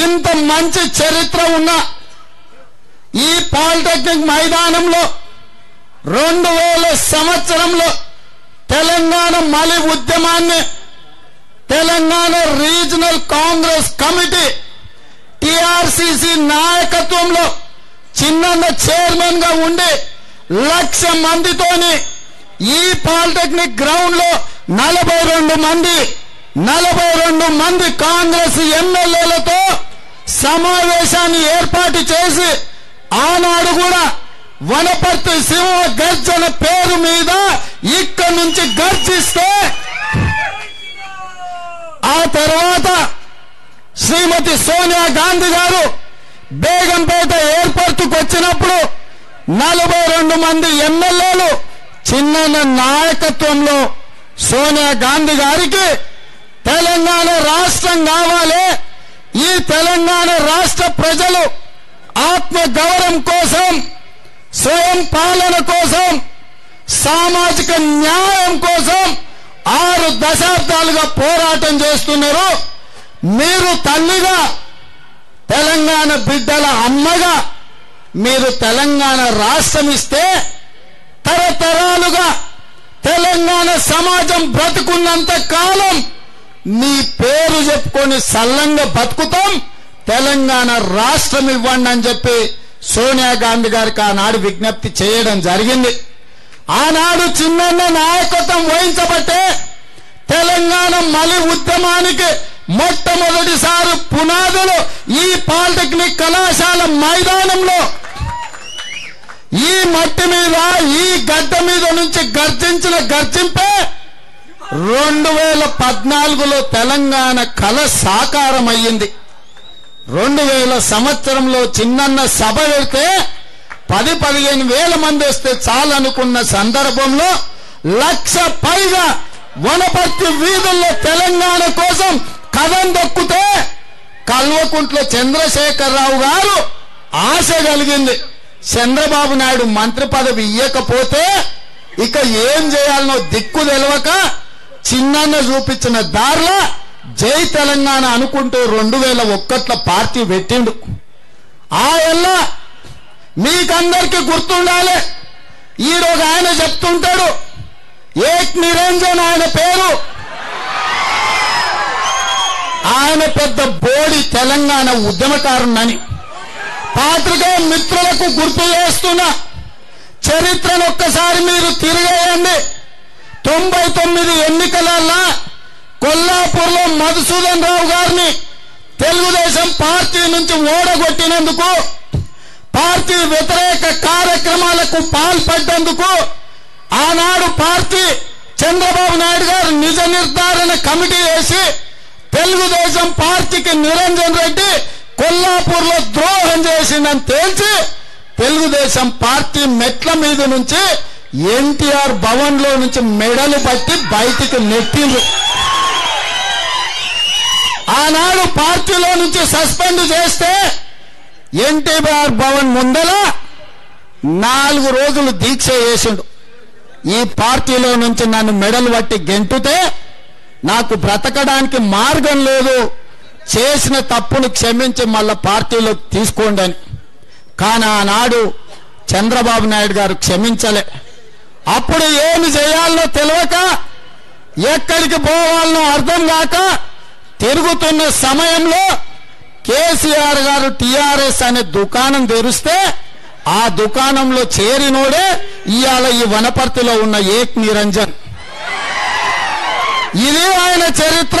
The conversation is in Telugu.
ఇంత మంచి చరిత్ర ఉన్న ఈ పాలిటెక్నిక్ మైదానంలో రెండు వేల సంవత్సరంలో తెలంగాణ మలి ఉద్యమాన్ని Telangana regional Congress committee TRCC నాయకత్వంలో చిన్న చైర్మన్గా ఉండే లక్ష మందితోని ఈ పాలిటెక్నిక్ గ్రౌండ్లో నలభై రెండు మంది నలభై రెండు మంది కాంగ్రెస్ ఎమ్మెల్యేలతో సమావేశాన్ని ఏర్పాటు చేసి ఆనాడు కూడా వనపర్తి శివ గర్జన పేరు మీద ఇక్కడి నుంచి గర్జిస్తే ఆ తర్వాత శ్రీమతి సోనియా గాంధీ గారు బేగంపేట ఎయిర్పోర్టుకు వచ్చినప్పుడు నలభై రెండు మంది ఎమ్మెల్యేలు చిన్న నాయకత్వంలో సోనియా గాంధీ గారికి తెలంగాణ రాష్ట్రం కావాలి. ఈ తెలంగాణ రాష్ట్ర ప్రజలు ఆత్మ గౌరవం కోసం స్వయం పాలన కోసం సామాజిక న్యాయం కోసం ఆరు దశాబ్దాలుగా పోరాటం చేస్తున్నారు. మీరు తల్లిగా తెలంగాణ బిడ్డల అమ్మగా మీరు తెలంగాణ రాష్ట్రం ఇస్తే తరతరాలుగా తెలంగాణ సమాజం బ్రతుకున్నంత కాలం నీ పేరు చెప్పుకొని సల్లంగా బతుకుతాం తెలంగాణ రాష్ట్రం ఇవ్వండి అని చెప్పి సోనియా గాంధీ గారికి ఆనాడు విజ్ఞప్తి చేయడం జరిగింది. ఆనాడు చిన్న నాయకత్వం వహించబట్టే తెలంగాణ మలి ఉద్యమానికి మొట్టమొదటిసారి పునాదులు ఈ పాలిటెక్నిక్ కళాశాల మైదానంలో ఈ మట్టి మీద ఈ గడ్డ మీద నుంచి గర్జించిన గర్జింపే రెండు వేల పద్నాలుగులో తెలంగాణ కళ సాకారం అయ్యింది రెండు వేల సంవత్సరంలో చిన్నన్న సభ పెడితే పది పదిహేను వేల మంది వస్తే చాలనుకున్న సందర్భంలో లక్ష పైగా వనపర్తి వీధుల్లో తెలంగాణ కోసం కథం దొక్కితే కల్వకుంట్ల చంద్రశేఖరరావు గారు ఆశ కలిగింది. చంద్రబాబు నాయుడు మంత్రి పదవి ఇయ్యకపోతే ఇక ఏం చేయాలనో దిక్కు తెలవక చిన్న చూపించిన దారిలో జై తెలంగాణ అనుకుంటూ రెండు వేల ఒక్కట్ల పార్టీ పెట్టిండు. ఆయన మీకందరికీ గుర్తుండాలి. ఈరోజు ఆయన చెప్తుంటాడు ఏక్ నిరంజన్ ఆయన పేరు. ఆయన పెద్ద బోడి తెలంగాణ ఉద్యమకారుణ్ణని. పాత్రికేయ మిత్రులకు గుర్తు చేస్తున్నా. చరిత్రను ఒక్కసారి మీరు తిరిగేయండి. తొంభై తొమ్మిది ఎన్నికలల్లా కొల్లాపూర్లో మధుసూదన్ రావు గారిని తెలుగుదేశం పార్టీ నుంచి ఓడగొట్టినందుకు పార్టీ వ్యతిరేక కార్యక్రమాలకు పాల్పడ్డందుకు ఆనాడు పార్టీ చంద్రబాబు నాయుడు గారు నిజ నిర్ధారణ కమిటీ వేసి తెలుగుదేశం పార్టీకి నిరంజన్ రెడ్డి కొల్లాపూర్లో ద్రోహం చేసిందని తేల్చి తెలుగుదేశం పార్టీ మెట్ల మీద నుంచి ఎన్టీఆర్ భవన్లో నుంచి మెడలు పట్టి బయటికి నెట్టిండ్రు. ఆనాడు పార్టీలో నుంచి సస్పెండ్ చేస్తే ఎన్టీఆర్ భవన్ ముందల నాలుగు రోజులు దీక్ష చేసిండు. ఈ పార్టీలో నుంచి నన్ను మెడలు పట్టి గెంటుతే నాకు బ్రతకడానికి మార్గం లేదు. చేసిన తప్పును క్షమించి మళ్ళీ పార్టీలో తీసుకోండి అని. కానీ ఆనాడు చంద్రబాబు నాయుడు గారు క్షమించలే. అప్పుడు ఏమి చేయాలో తెలియక ఎక్కడికి పోవాలనో అర్థం కాక తిరుగుతున్న సమయంలో కేసీఆర్ గారు టిఆర్ఎస్ అనే దుకాణం తెరిస్తే ఆ దుకాణంలో చేరినోడే ఇవాళ ఈ వనపర్తిలో ఉన్న ఏక్ నిరంజన్. ఇది ఆయన చరిత్ర.